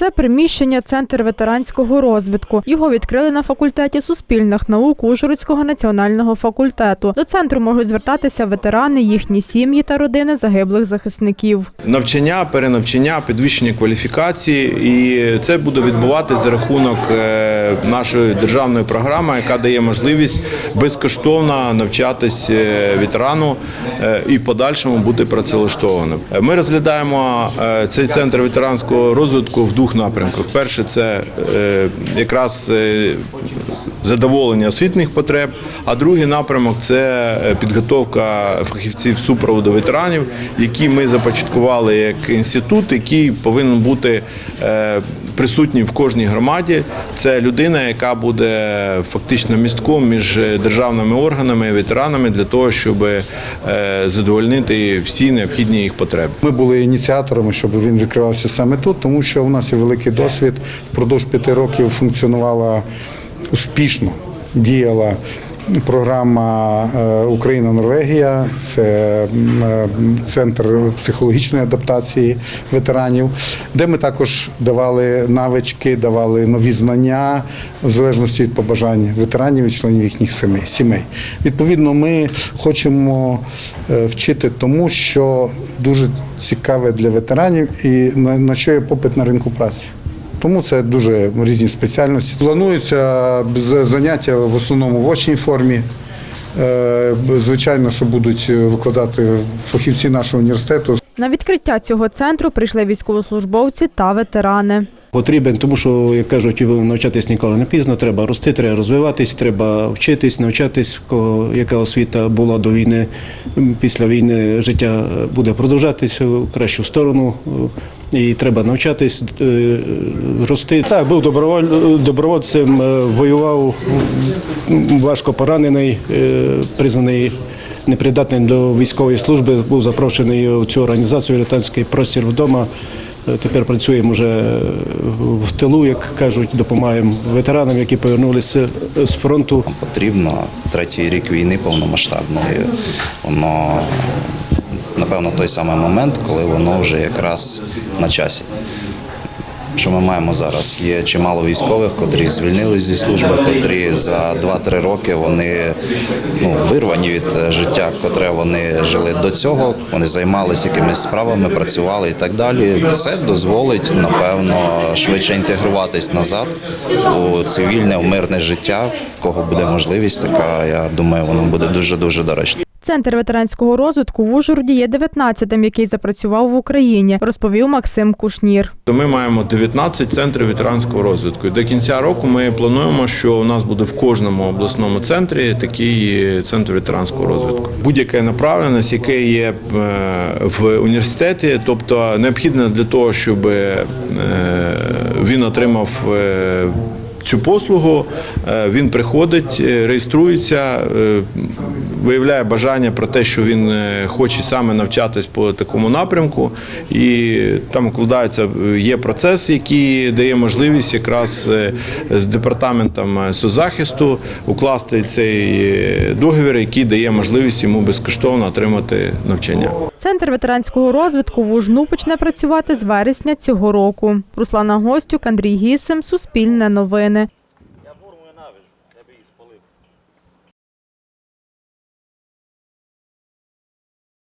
Це приміщення Центр ветеранського розвитку. Його відкрили на факультеті суспільних наук Ужгородського національного факультету. До центру можуть звертатися ветерани, їхні сім'ї та родини загиблих захисників. навчання, перенавчання, підвищення кваліфікації, і це буде відбуватися за рахунок е, нашої державної програми, яка дає можливість безкоштовно навчатись е, ветерану е, і в подальшому бути працевлаштованим. Ми розглядаємо цей центр ветеранського розвитку в двох напрямках. Перше це е, якраз е, задоволення освітніх потреб, а другий напрямок це е, підготовка фахівців супроводу ветеранів, які ми започаткували як інститут, який повинен бути присутній в кожній громаді. Це людина, яка буде фактично містком між державними органами і ветеранами для того, щоб е, задовольнити всі необхідні їх потреби. Ми були ініціаторами, щоб він відкривався саме тут, тому що у нас є великий досвід. Впродовж п'яти років функціонувала успішно, діяла програма е, Україна-Норвегія, це е, центр психологічної адаптації ветеранів, де ми також давали навички, давали нові знання в залежності від побажань ветеранів і членів їхніх сімей-. Відповідно, ми хочемо е, вчити тому, що дуже цікаве для ветеранів і на що є попит на ринку праці. Тому це дуже різні спеціальності. Плануються заняття в основному в очній формі. Е, Звичайно, що будуть викладати фахівці нашого університету На відкриття цього центру прийшли військовослужбовці та ветерани. Потрібен, тому що, як кажуть, навчатись ніколи не пізно, треба рости, треба розвиватись, треба вчитись, навчатись, кого яка освіта була до війни. Після війни життя буде продовжатися в кращу сторону. І треба навчатись, е, рости. Так, був доброволь, добровольцем, е, воював, важко поранений, е, признаний непридатним до військової служби, був запрошений у цю організацію «Літанський простір вдома. Е, Тепер працюємо вже в тилу, як кажуть, допомагаємо ветеранам, які повернулися з фронту. потрібно. Третій рік війни повномасштабної. Воно напевно той самий момент, коли воно вже якраз на часі. Що ми маємо зараз? Є чимало військових, котрі звільнились зі служби, котрі за 2-3 роки вони ну, вирвані від е, життя, котре вони жили до цього. Вони займалися якимись справами, працювали і так далі. Це дозволить, напевно, швидше інтегруватись назад у цивільне, у мирне життя. В кого буде можливість, така я думаю, воно буде дуже дуже доречно. Центр ветеранського розвитку в Ужгороді є 19-тим, який запрацював в Україні, розповів Максим Кушнір. Ми маємо 19 центрів ветеранського розвитку. До кінця року ми плануємо, що у нас буде в кожному обласному центрі такий центр ветеранського розвитку. Будь-яка направленість, яке є е, в університеті, тобто необхідно для того, щоб е, він отримав. е, Цю послугу е, він приходить, е, реєструється, е, виявляє бажання про те, що він е, хоче саме навчатись по такому напрямку, і там укладається е, є процес, який дає можливість якраз е, з департаментом соцзахисту укласти цей договір, який дає можливість йому безкоштовно отримати навчання. Центр ветеранського розвитку в Ужну почне працювати з вересня цього року. Руслана Гостюк, Андрій Гісим, Суспільне новини.